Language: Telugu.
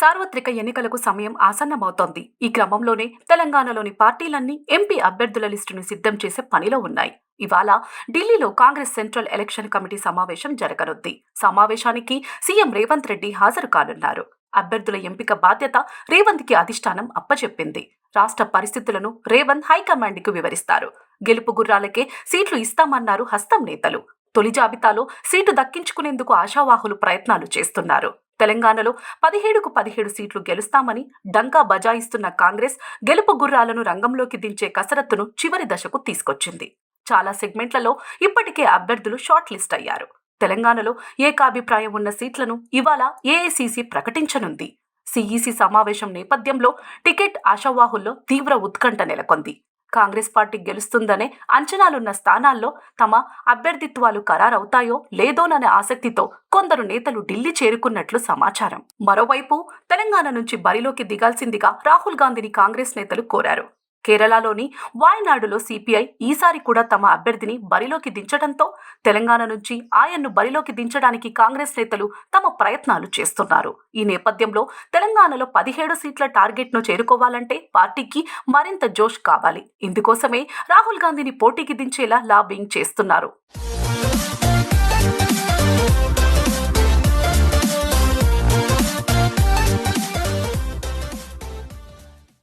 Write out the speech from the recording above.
సార్వత్రిక ఎన్నికలకు సమయం ఆసన్నమవుతోంది. ఈ క్రమంలోనే తెలంగాణలోని పార్టీలన్నీ ఎంపీ అభ్యర్థుల లిస్టును సిద్ధం చేసే పనిలో ఉన్నాయి. ఇవాళ ఢిల్లీలో కాంగ్రెస్ సెంట్రల్ ఎలక్షన్ కమిటీ సమావేశం జరగనుంది. సమావేశానికి సీఎం రేవంత్ రెడ్డి హాజరు కానున్నారు. అభ్యర్థుల ఎంపిక బాధ్యత రేవంత్కి అధిష్టానం అప్పచెప్పింది. రాష్ట్ర పరిస్థితులను రేవంత్ హైకమాండ్కు వివరిస్తారు. గెలుపు గుర్రాలకే సీట్లు ఇస్తామన్నారు హస్తం నేతలు. తొలి జాబితాలో సీటు దక్కించుకునేందుకు ఆశావాహులు ప్రయత్నాలు చేస్తున్నారు. తెలంగాణలో పదిహేడుకు పదిహేడు సీట్లు గెలుస్తామని డంకా బజాయిస్తున్న కాంగ్రెస్ గెలుపు గుర్రాలను రంగంలోకి దించే కసరత్తును చివరి దశకు తీసుకొచ్చింది. చాలా సెగ్మెంట్లలో ఇప్పటికే అభ్యర్థులు షార్ట్ లిస్ట్ అయ్యారు. తెలంగాణలో ఏకాభిప్రాయం ఉన్న సీట్లను ఇవాళ ఏఐసీసీ ప్రకటించనుంది. సిఈసి సమావేశం నేపథ్యంలో టికెట్ ఆశావాహుల్లో తీవ్ర ఉత్కంఠ నెలకొంది. కాంగ్రెస్ పార్టీ గెలుస్తుందనే అంచనాలున్న స్థానాల్లో తమ అభ్యర్థిత్వాలు ఖరారవుతాయో లేదోననే ఆసక్తితో కొందరు నేతలు ఢిల్లీ చేరుకున్నట్లు సమాచారం. మరోవైపు తెలంగాణ నుంచి బరిలోకి దిగాల్సిందిగా రాహుల్ గాంధీని కాంగ్రెస్ నేతలు కోరారు. కేరళలోని వాయనాడులో సిపిఐ ఈసారి కూడా తమ అభ్యర్థిని బరిలోకి దించడంతో తెలంగాణ నుంచి ఆయన్ను బరిలోకి దించడానికి కాంగ్రెస్ నేతలు తమ ప్రయత్నాలు చేస్తున్నారు. ఈ నేపథ్యంలో తెలంగాణలో పదిహేడు సీట్ల టార్గెట్ను చేరుకోవాలంటే పార్టీకి మరింత జోష్ కావాలి. ఇందుకోసమే రాహుల్ గాంధీని పోటీకి దించేలా లాబింగ్ చేస్తున్నారు.